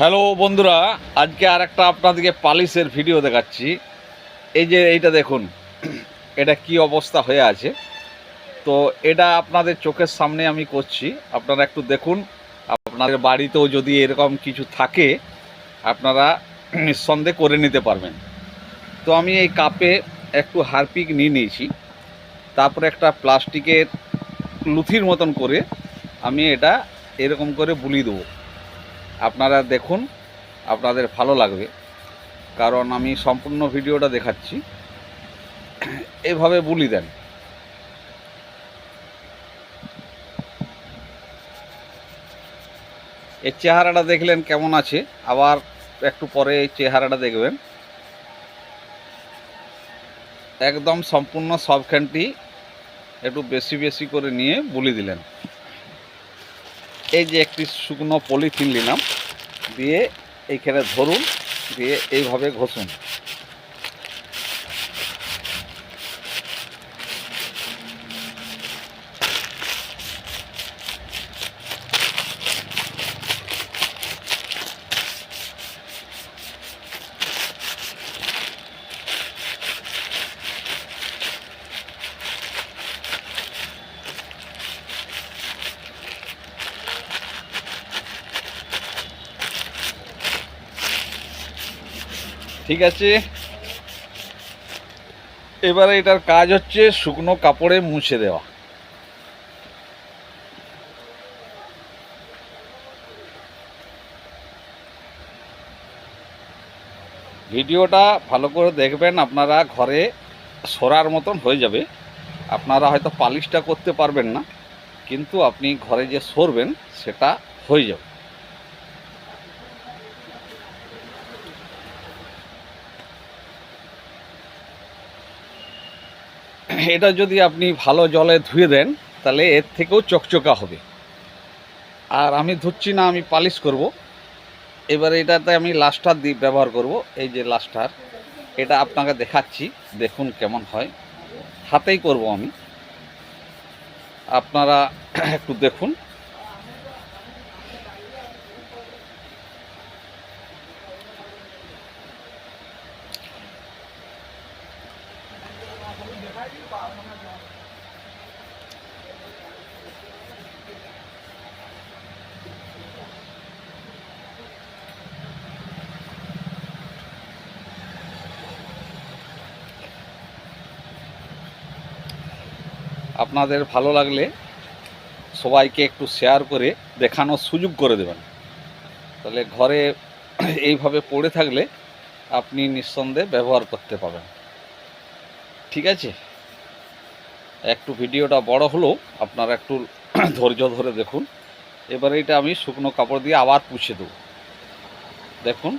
Hello বন্ধুরা, আজকে আর একটা আপনাদেরকে পালিশের ভিডিও দেখাচ্ছি। এই যে এইটা দেখুন, এটা কি অবস্থা হয়ে আছে? তো এটা আপনাদের চোখের সামনে আমি করছি, আপনারা একটু দেখুন। আপনাদের বাড়িতেও যদি এরকম কিছু থাকে, আপনারা নিঃসন্দেহে করে নিতে পারবেন। তো আমি এই কাপে একটু হারপিক নিয়ে নিয়েছি, তারপরে একটা প্লাস্টিকের লুথির মতন করে আমি এটা এরকম করে বুলিয়ে দেবো। আপনারা দেখুন, আপনাদের ভালো লাগবে। কারণ আমি সম্পূর্ণ ভিডিওটা দেখাচ্ছি। এভাবে বুলি দেন। এর চেহারাটা দেখলেন কেমন আছে? আবার একটু পরে এই চেহারাটা দেখবেন। একদম সম্পূর্ণ সবখানটি একটু বেশি বেশি করে নিয়ে বুলি দিলেন। এই যে একটি শুকনো পলিথিন নিলাম দিয়ে এইখানে ধরুন দিয়ে এইভাবে ঘষুন। ঠিক আছে? এবারে এটার কাজ হচ্ছে শুকনো কাপড়ে মুছে দেওয়া। ভিডিওটা ভালো করে দেখবেন, আপনারা ঘরে সরার মতন হয়ে যাবে। আপনারা হয়তো পালিশটা করতে পারবেন না, কিন্তু আপনি ঘরে যে সরবেন, সেটা হয়ে যাবে। এটা যদি আপনি ভালো জলে ধুয়ে দেন, তাহলে এর থেকেও চকচকা হবে। আর আমি ধুচ্ছি না, আমি পালিশ করব। এবারে এটাতে আমি লাস্টার দিয়ে ব্যবহার করব, এই যে লাস্টার। এটা আপনাকে দেখাচ্ছি, দেখুন কেমন হয়। হাতেই করব আমি। আপনারা একটু দেখুন। আপনাদের ভালো লাগলে সবাইকে একটু শেয়ার করে দেখানোর সুযোগ করে দেবেন। তাহলে ঘরে এইভাবে পড়ে থাকলে আপনি নিঃসন্দেহে ব্যবহার করতে পাবেন ঠিক আছে? একটু ভিডিওটা বড় হলেও আপনারা একটু ধৈর্য ধরে দেখুন। এবারে এটা আমি শুকনো কাপড় দিয়ে আবার পুছে দেবো। দেখুন।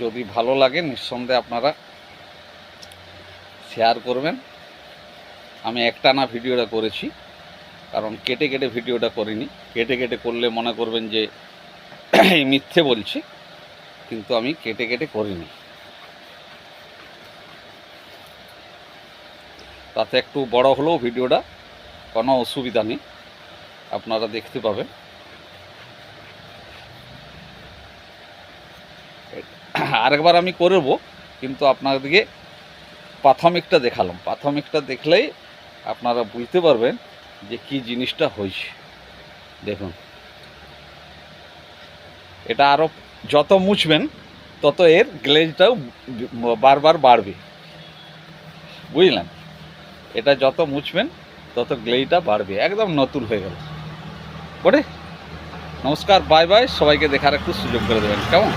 যদি ভালো লাগে নিঃসন্দেহে আপনারা শেয়ার করবেন। আমি একটানা ভিডিওটা করেছি, কারণ কেটে কেটে ভিডিওটা করিনি। কেটে কেটে করলে মনে করবেন যে মিথ্যে বলছি, কিন্তু আমি কেটে কেটে করিনি। তাতে একটু বড় হলেও ভিডিওটা, কোনো অসুবিধা নেই, আপনারা দেখতে পাবেন। আরেকবার আমি করব কিন্তু আপনাদেরকে প্রাথমিকটা দেখালাম। প্রাথমিকটা দেখলেই আপনারা বুঝতে পারবেন যে কি জিনিসটা হয়েছে। দেখুন। এটা আরও যত মুছবেন, তত এর গ্লেজটাও বারবার বাড়বে। বুঝলেন? এটা যত মুছবেন, তত গ্লেজটা বাড়বে। একদম নতুন হয়ে গেল। বটে? নমস্কার, বাই বাই। সবাইকে দেখার একটু সুযোগ করে দেবেন। কেমন?